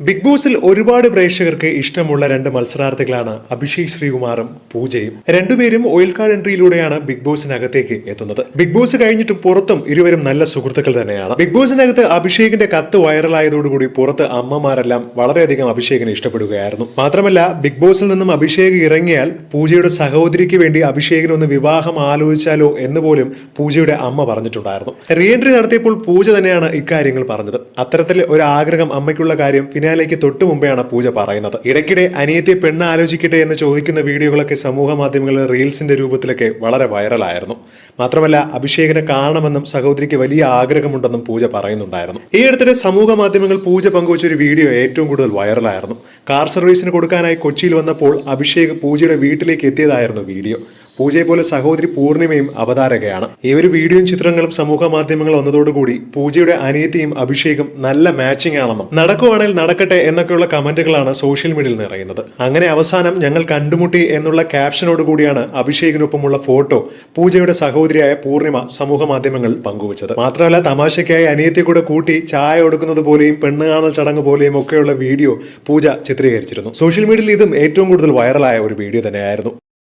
Big ബോസിൽ ഒരുപാട് പ്രേക്ഷകർക്ക് ഇഷ്ടമുള്ള രണ്ട് മത്സരാർത്ഥികളാണ് അഭിഷേക് ശ്രീകുമാറും പൂജയും. രണ്ടുപേരും ഓയിൽ കാർഡ് എൻട്രിയിലൂടെയാണ് ബിഗ് ബോസിനകത്തേക്ക് എത്തുന്നത്. ബിഗ് ബോസ് കഴിഞ്ഞിട്ട് പുറത്തും ഇരുവരും നല്ല സുഹൃത്തുക്കൾ തന്നെയാണ്. ബിഗ് ബോസിനകത്ത് അഭിഷേകിന്റെ കത്ത് വൈറലായതോടുകൂടി പുറത്ത് അമ്മമാരെല്ലാം വളരെയധികം അഭിഷേകിനെ ഇഷ്ടപ്പെടുകയായിരുന്നു. മാത്രമല്ല ബിഗ് ബോസിൽ നിന്നും അഭിഷേക് ഇറങ്ങിയാൽ പൂജയുടെ സഹോദരിക്ക് വേണ്ടി അഭിഷേകിനൊന്ന് വിവാഹം ആലോചിച്ചാലോ എന്ന് പോലും പൂജയുടെ അമ്മ പറഞ്ഞിട്ടുണ്ടായിരുന്നു. റീ എൻട്രി നടത്തിയപ്പോൾ പൂജ തന്നെയാണ് ഇക്കാര്യങ്ങൾ പറഞ്ഞത്. അത്തരത്തിൽ ഒരു ആഗ്രഹം അമ്മയ്ക്കുള്ള കാര്യം ഫിനാലേക്ക് തൊട്ടു മുമ്പെയാണ് പൂജ പറയുന്നത്. ഇടയ്ക്കിടെ അനിയത്തെ പെണ്ണ് ആലോചിക്കട്ടെ എന്ന് ചോദിക്കുന്ന വീഡിയോകളൊക്കെ സമൂഹ മാധ്യമങ്ങളിൽ റീൽസിന്റെ രൂപത്തിലൊക്കെ വളരെ വൈറലായിരുന്നു. മാത്രമല്ല അഭിഷേകിനെ കാണണമെന്നും സഹോദരിക്ക് വലിയ ആഗ്രഹമുണ്ടെന്നും പൂജ പറയുന്നുണ്ടായിരുന്നു. ഈ അടുത്തിടെ സമൂഹ മാധ്യമങ്ങൾ പൂജ പങ്കുവച്ച ഒരു വീഡിയോ ഏറ്റവും കൂടുതൽ വൈറലായിരുന്നു. കാർ സർവീസിന് കൊടുക്കാനായി കൊച്ചിയിൽ വന്നപ്പോൾ അഭിഷേക് പൂജയുടെ വീട്ടിലേക്ക് എത്തിയതായിരുന്നു വീഡിയോ. പൂജയെ പോലെ സഹോദരി പൂർണിമയും അവതാരകയാണ്. ഈ ഒരു വീഡിയോയും ചിത്രങ്ങളും സമൂഹ മാധ്യമങ്ങൾ വന്നതോടുകൂടി പൂജയുടെ അനിയത്തിയും അഭിഷേകും നല്ല മാച്ചിങ് ആണെന്നും നടക്കുവാണെങ്കിൽ നടക്കട്ടെ എന്നൊക്കെയുള്ള കമന്റുകളാണ് സോഷ്യൽ മീഡിയയിൽ നിറയുന്നത്. അങ്ങനെ അവസാനം ഞങ്ങൾ കണ്ടുമുട്ടി എന്നുള്ള ക്യാപ്ഷനോട് കൂടിയാണ് അഭിഷേകിനൊപ്പമുള്ള ഫോട്ടോ പൂജയുടെ സഹോദരിയായ പൂർണിമ സമൂഹ മാധ്യമങ്ങളിൽ പങ്കുവച്ചത്. മാത്രമല്ല തമാശയ്ക്കായി അനിയത്തെ കൂടെ കൂട്ടി ചായ ഒടുക്കുന്നത് പോലെയും പെണ്ണ് കാണൽ ചടങ്ങ് പോലെയും ഒക്കെയുള്ള വീഡിയോ പൂജ ചിത്രീകരിച്ചിരുന്നു. സോഷ്യൽ മീഡിയയിൽ ഇതും ഏറ്റവും കൂടുതൽ വൈറലായ ഒരു വീഡിയോ തന്നെയായിരുന്നു.